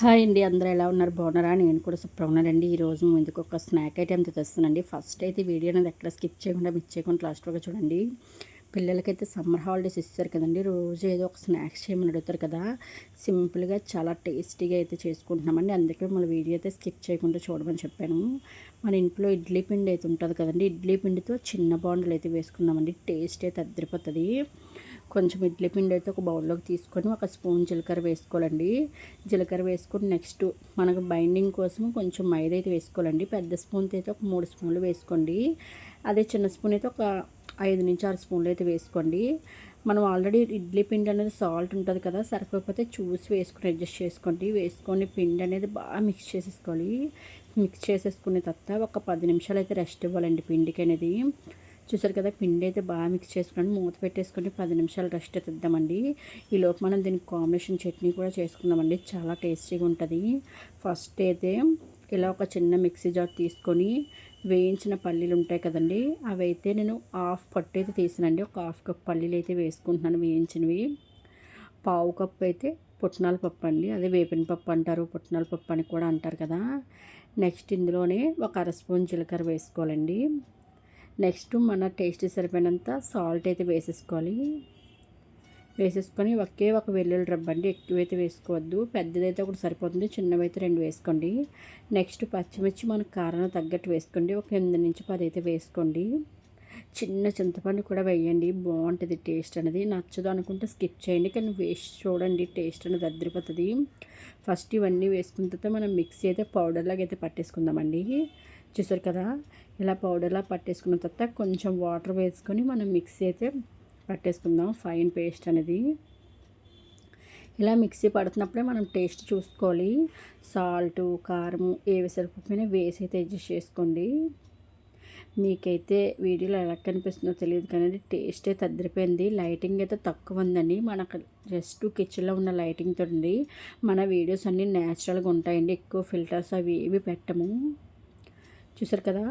Hi అండి అందరూ ఎలా ఉన్నారు? బాగున్నారా? నేను కూడా సూపర్ ఉన్నానండి. ఈరోజు ముందుకు ఒక స్నాక్ ఐటెం తెస్తున్నానండి ఫస్ట్ అయితే వీడియో అనేది ఎక్కడ స్కిప్ చేయకుండా మిస్ చేయకుండా లాస్ట్ వరకు చూడండి. పిల్లలకైతే సమ్మర్ హాలిడేస్ ఇస్తారు కదండి. రోజు ఏదో ఒక స్నాక్స్ చేయమని అడుగుతారు కదా. సింపుల్గా చాలా టేస్టీగా అయితే చేసుకుంటున్నామండి. అందుకే మన వీడియో అయితే స్కిప్ చేయకుండా చూడమని చెప్పాను. మన ఇంట్లో ఇడ్లీ పిండి అయితే ఉంటుంది కదండి. ఇడ్లీ పిండితో చిన్న బాండలు అయితే వేసుకున్నామండి. టేస్ట్ అయితే అద్దరిపోతుంది. కొంచెం ఇడ్లీ పిండి అయితే ఒక బౌల్లోకి తీసుకొని ఒక స్పూన్ జీలకర్ర వేసుకోవాలండి. జీలకర్ర వేసుకొని నెక్స్ట్ మనకు బైండింగ్ కోసం కొంచెం మైదా అయితే వేసుకోవాలండి. పెద్ద స్పూన్తో అయితే ఒక మూడు స్పూన్లు వేసుకోండి. అదే చిన్న స్పూన్ అయితే ఒక ఐదు నుంచి ఆరు స్పూన్లు అయితే వేసుకోండి. మనం ఆల్రెడీ ఇడ్లీ పిండి అనేది సాల్ట్ ఉంటుంది కదా సరిపోతే చూసి వేసుకొని అడ్జస్ట్ చేసుకోండి. వేసుకొని పిండి అనేది బాగా మిక్స్ చేసేసుకోవాలి. మిక్స్ చేసేసుకునే తర్వాత ఒక పది నిమిషాలు అయితే రెస్ట్ ఇవ్వాలండి పిండికి అనేది. చూసారు కదా పిండి అయితే బాగా మిక్స్ చేసుకుని మూత పెట్టేసుకొని పది నిమిషాలు రెస్ట్ తెద్దామండి ఈలోపు మనం దీనికి కాంబినేషన్ చట్నీ కూడా చేసుకుందామండి. చాలా టేస్టీగా ఉంటుంది. ఫస్ట్ అయితే ఇలా ఒక చిన్న మిక్సీ జార్ తీసుకొని వేయించిన పల్లీలు ఉంటాయి కదండి అవి అయితే నేను హాఫ్ పట్టు అయితే తీసానండి. ఒక హాఫ్ కప్ పల్లీలు అయితే వేసుకుంటున్నాను వేయించినవి. పావు కప్ అయితే పుట్నాల పప్పు అండి. అదే వేపిన పప్పు అంటారు పుట్నాల పప్పు అని కూడా అంటారు కదా. నెక్స్ట్ ఇందులోనే ఒక అర స్పూన్ జీలకర్ర వేసుకోవాలండి. నెక్స్ట్ మన టేస్ట్ సరిపోయినంత సాల్ట్ అయితే వేసేసుకోవాలి. వేసేసుకొని ఒకే ఒక వెల్లుల్లి రబ్బ అండి ఎక్కువైతే వేసుకోవద్దు. పెద్దదైతే ఒకటి సరిపోతుంది చిన్నవైతే రెండు వేసుకోండి. నెక్స్ట్ పచ్చిమిర్చి మన కారం తగ్గట్టు వేసుకోండి ఒక ఎనిమిది నుంచి పది అయితే వేసుకోండి. చిన్న చింతపండు కూడా వేయండి బాగుంటుంది టేస్ట్ అనేది. నచ్చదు అనుకుంటే స్కిప్ చేయండి కానీ వేస్ట్ చూడండి టేస్ట్ అనేది అద్దరిపోతుంది ఫస్ట్ ఇవన్నీ వేసుకున్న తర్వాత మనం మిక్సీ అయితే పౌడర్లాగా అయితే పట్టేసుకుందామండి. చూసారు కదా? ఇలా పౌడర్లా పట్టేసుకున్న తర్వాత కొంచెం వాటర్ వేసుకొని మనం మిక్సీ అయితే పట్టేసుకుందాం ఫైన్ పేస్ట్ అనేది. ఇలా మిక్సీ పడుతున్నప్పుడే మనం టేస్ట్ చూసుకోవాలి. సాల్ట్ కారం ఏవి సరిపోయినా వేసి అయితే అడ్జస్ట్ చేసుకోండి. మీకైతే వీడియోలో ఎలా కనిపిస్తుందో తెలియదు కానీ టేస్ట్ అయితే అద్దరిపోయింది లైటింగ్ అయితే తక్కువ ఉందండి. మనకు జస్ట్ కిచెన్లో ఉన్న లైటింగ్తో ఉంది. మన వీడియోస్ అన్నీ న్యాచురల్గా ఉంటాయండి. ఎక్కువ ఫిల్టర్స్ అవి ఏవి పెట్టము. చూసారు కదా?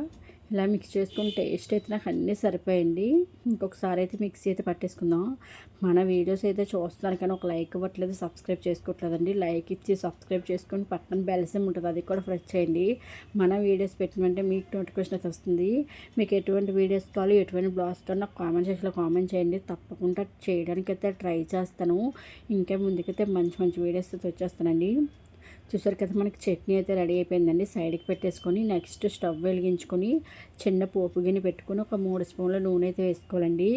ఇలా మిక్స్ చేసుకుని టేస్ట్ అయితే నాకు అన్నీ సరిపోయండి ఇంకొకసారి అయితే మిక్సీ అయితే పట్టేసుకుందాం. మన వీడియోస్ అయితే చూస్తున్నారు కానీ ఒక లైక్ ఇవ్వట్లేదు సబ్స్క్రైబ్ చేసుకోవట్లేదండి. లైక్ ఇచ్చి సబ్స్క్రైబ్ చేసుకొని పక్కన బెల్సం ఉంటుంది అది కూడా ఫ్రెష్ చేయండి. మన వీడియోస్ పెట్టినంటే మీకు నోటిఫికేషన్ అయితే వస్తుంది. మీకు ఎటువంటి వీడియోస్ కావాలి ఎటువంటి బ్లాగ్స్ కావాలి నాకు కామెంట్ సెక్షన్లో కామెంట్ చేయండి. తప్పకుండా చేయడానికి అయితే ట్రై చేస్తాను. ఇంకా ముందుకైతే మంచి మంచి వీడియోస్ అయితే వచ్చేస్తానండి. చూసారు కదా మనకి చట్నీ అయితే రెడీ అయిపోయిందండి. సైడ్కి పెట్టేసుకొని నెక్స్ట్ స్టవ్ వెలిగించుకొని చిన్న పోపు గిన్నె పెట్టుకొని ఒక మూడు స్పూన్ల నూనె అయితే వేసుకోవాలండి.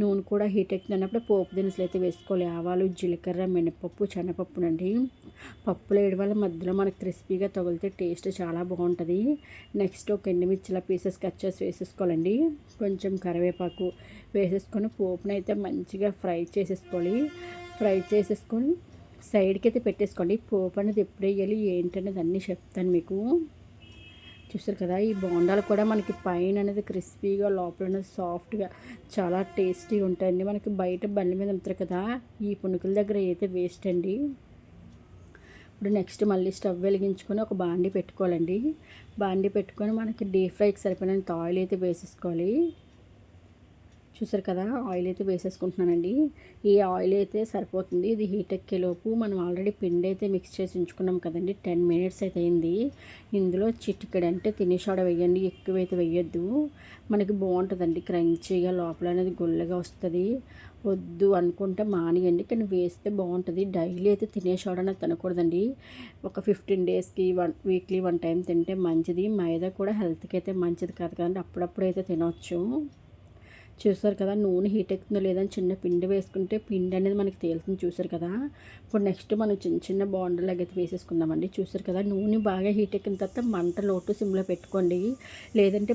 నూనె కూడా హీట్ ఎక్కుతున్నప్పుడు పోపు దినుసులు అయితే వేసుకోవాలి. ఆవాలు జీలకర్ర మినపప్పు శనగపప్పునండి. పప్పులు వేయడం వల్ల మధ్యలో మనకు క్రిస్పీగా తగిలితే టేస్ట్ చాలా బాగుంటుంది. నెక్స్ట్ ఒక ఎండుమిర్చిల పీసెస్ కట్ చేసి వేసేసుకోవాలండి. కొంచెం కరివేపాకు వేసేసుకొని పోపునైతే మంచిగా ఫ్రై చేసేసుకోవాలి. ఫ్రై చేసేసుకొని సైడ్కి అయితే పెట్టేసుకోండి. పోపు అనేది ఎప్పుడు వేయాలి ఏంటనేది అన్నీ చెప్తాను మీకు. చూస్తారు కదా ఈ బోండాలు కూడా మనకి పైన అనేది క్రిస్పీగా లోపల అనేది సాఫ్ట్గా చాలా టేస్టీగా ఉంటాయండి. మనకి బయట బండి మీద అమ్ముతారు కదా ఈ పునుకుల దగ్గర అయితే వేస్ట్ అండి ఇప్పుడు నెక్స్ట్ మళ్ళీ స్టవ్ వెలిగించుకొని ఒక బాండి పెట్టుకోవాలండి. బాండి పెట్టుకొని మనకి డీప్ ఫ్రైకి సరిపోయినంత ఆయిల్ అయితే వేసేసుకోవాలి. చూసారు కదా ఆయిల్ అయితే వేసేసుకుంటున్నానండి. ఈ ఆయిల్ అయితే సరిపోతుంది. ఇది హీట్ ఎక్కేలోపు మనం ఆల్రెడీ పిండి అయితే మిక్స్ చేసి ఉంచుకున్నాం కదండి. టెన్ మినిట్స్ అయితే అయింది. ఇందులో చిటికెడు అంటే తినేసాడ వేయండి. ఎక్కువైతే వేయొద్దు. మనకి బాగుంటుందండి. క్రంచీగా లోపల అనేది గుల్లగా వస్తుంది. వద్దు అనుకుంటే మానియండి. కానీ వేస్తే బాగుంటుంది. డైలీ అయితే తినేసాడ అనేది తినకూడదండి. ఒక ఫిఫ్టీన్ డేస్కి వన్ వీక్లీ వన్ టైం తింటే మంచిది. మైదా కూడా హెల్త్కి అయితే మంచిది కాదు కదండి. అప్పుడప్పుడు అయితే తినవచ్చు చూసారు కదా నూనె హీట్ ఎక్కుతుందో లేదని చిన్న పిండి వేసుకుంటే పిండి అనేది మనకి తేలుతుంది చూసారు కదా. ఇప్పుడు నెక్స్ట్ మనం చిన్న చిన్న బాండర్ అయితే వేసేసుకుందామండి. చూసారు కదా నూనె బాగా హీట్ ఎక్కిన తర్వాత మంట లోటు సిమ్లో పెట్టుకోండి. లేదంటే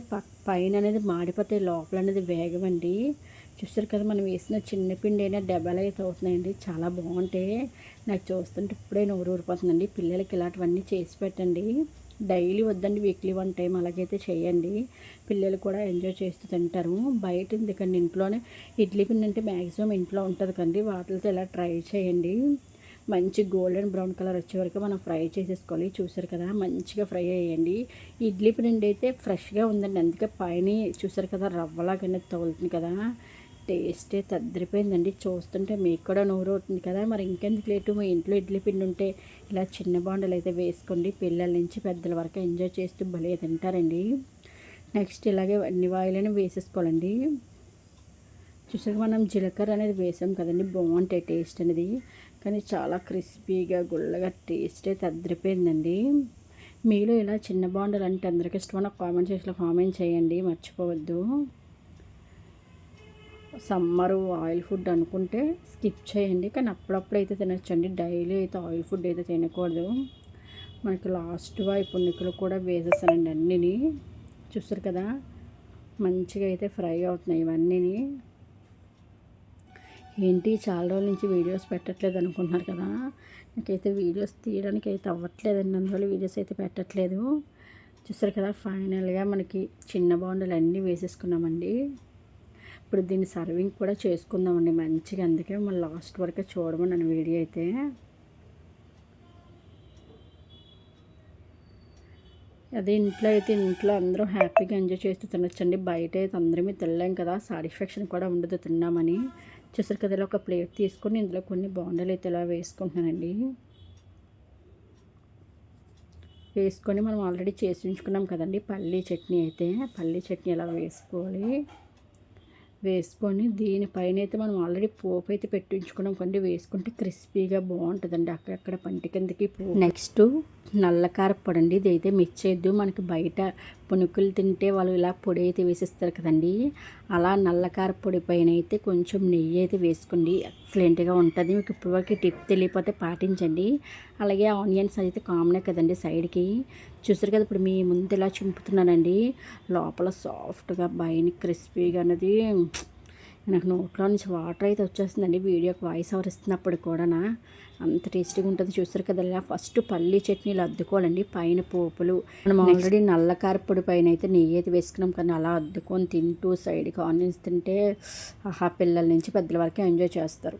పైన అనేది మాడిపోతే లోపల అనేది వేగమండి చూసారు కదా మనం వేసిన చిన్న పిండి అయినా డెబ్బలు అయితే అవుతున్నాయండి. చాలా బాగుంటాయి నాకు చూస్తుంటే ఇప్పుడే నోరు ఊరిపోతుందండి. పిల్లలకి ఇలాంటివన్నీ చేసి పెట్టండి. డైలీ వద్దండి వీక్లీ వన్ టైం అలాగైతే చేయండి. పిల్లలు కూడా ఎంజాయ్ చేస్తూ తింటారు. బయట ఎందుకండి ఇంట్లోనే ఇడ్లీ పిండి అంటే మ్యాక్సిమం ఇంట్లో ఉంటుంది కండి. వాటితో ఇలా ట్రై చేయండి. మంచి గోల్డెన్ బ్రౌన్ కలర్ వచ్చే వరకు మనం ఫ్రై చేసేసుకోవాలి. చూసారు కదా మంచిగా ఫ్రై అయ్యండి. ఇడ్లీ పిండి అయితే ఫ్రెష్గా ఉందండి. అందుకే పైన చూసారు కదా రవ్వలాగానే తగులుతుంది కదా. టేస్టే తద్రిపోయిందండి. చూస్తుంటే మీకు కూడా నోరు అవుతుంది కదా. మరి ఇంకెందుకు లేటు? మీ ఇంట్లో ఇడ్లీ పిండి ఉంటే ఇలా చిన్న బాండలు అయితే వేసుకోండి. పిల్లల నుంచి పెద్దల వరకు ఎంజాయ్ చేస్తూ భలే తింటారండి. నెక్స్ట్ ఇలాగే అన్ని వాయిలను వేసేసుకోవాలండి. చూసాక మనం జీలకర్ర అనేది వేసాం కదండి. బాగుంటాయి టేస్ట్ అనేది. కానీ చాలా క్రిస్పీగా గుల్లగా టేస్టే తద్దరిపోయిందండి మీలో ఇలా చిన్న బాండలు అంటే అందరికి ఇష్టమైన కామెంట్ చేసిన కామెంట్ చేయండి. మర్చిపోవద్దు. సమ్మరు ఆయిల్ ఫుడ్ అనుకుంటే స్కిప్ చేయండి. కానీ అప్పుడప్పుడు అయితే తినచ్చండి. డైలీ అయితే ఆయిల్ ఫుడ్ అయితే తినకూడదు. మనకి లాస్ట్ వైపు నిక్కులు కూడా వేసేసానండి అన్నిని. చూస్తారు కదా? మంచిగా అయితే ఫ్రై అవుతున్నాయి ఇవన్నీ ఏంటి? చాలా రోజుల నుంచి వీడియోస్ పెట్టట్లేదు అనుకుంటున్నారు కదా? నాకైతే వీడియోస్ తీయడానికి అయితే అవ్వట్లేదండి. అందువల్ల వీడియోస్ అయితే పెట్టట్లేదు. చూస్తారు కదా? ఫైనల్గా మనకి చిన్న బాండలు అన్నీ వేసేసుకున్నామండి. ఇప్పుడు దీన్ని సర్వింగ్ కూడా చేసుకుందామండి మంచిగా. అందుకే మన లాస్ట్ వరకు చూడమని వీడియో అయితే. అదే ఇంట్లో అయితే ఇంట్లో అందరూ హ్యాపీగా ఎంజాయ్ చేస్తూ తినొచ్చండి. బయట అయితే అందరమే తినలేం కదా. సాటిస్ఫాక్షన్ కూడా ఉండదు తిన్నామని. చూసారు కదా ఇలా ఒక ప్లేట్ తీసుకొని ఇందులో కొన్ని బాండలు అయితే ఇలా వేసుకుంటున్నానండి. వేసుకొని మనం ఆల్రెడీ చేసి ఉంచుకున్నాం కదండి పల్లీ చట్నీ అయితే. పల్లీ చట్నీ ఎలా వేసుకోవాలి? వేసుకొని దీనిపైన అయితే మనం ఆల్రెడీ పోపు అయితే పెట్టించుకున్నాం కొండి వేసుకుంటే క్రిస్పీగా బాగుంటుందండి. అక్కడక్కడ పంటి కిందకి నెక్స్ట్ నల్ల కారపడండి అండి ఇది మిక్స్ చేయొద్దు మనకి బయట పునుకులు తింటే వాళ్ళు ఇలా పొడి అయితే వేసిస్తారు కదండి. అలా నల్లకార పొడి పైన అయితే కొంచెం నెయ్యి అయితే వేసుకోండి. ఎక్సలెంట్గా ఉంటుంది. మీకు ఇప్పటివరకు టిప్ తెలియకపోతే పాటించండి. అలాగే ఆనియన్స్ అయితే కామనే కదండి సైడ్కి. చూసారు కదా ఇప్పుడు మీ ముందు ఇలా చింపుతున్నానండి. లోపల సాఫ్ట్గా బయట క్రిస్పీగా అన్నది నాకు నోట్లో నుంచి వాటర్ అయితే వచ్చేస్తుందండి. వీడియోకి వాయిస్ ఓవర్ ఇస్తున్నప్పుడు కూడా అంత టేస్టీగా ఉంటుంది. చూస్తారు కదా ఇలా ఫస్ట్ పల్లీ చట్నీలు అద్దుకోవాలండి. పైన పోపులు. మనం ఆల్రెడీ నల్ల కారపొడి పైన అయితే నెయ్యి అయితే వేసుకున్నాం కానీ అలా అద్దుకొని తింటూ సైడ్కి ఆనియన్స్ తింటే ఆహా పిల్లల నుంచి పెద్దల వరకు ఎంజాయ్ చేస్తారు.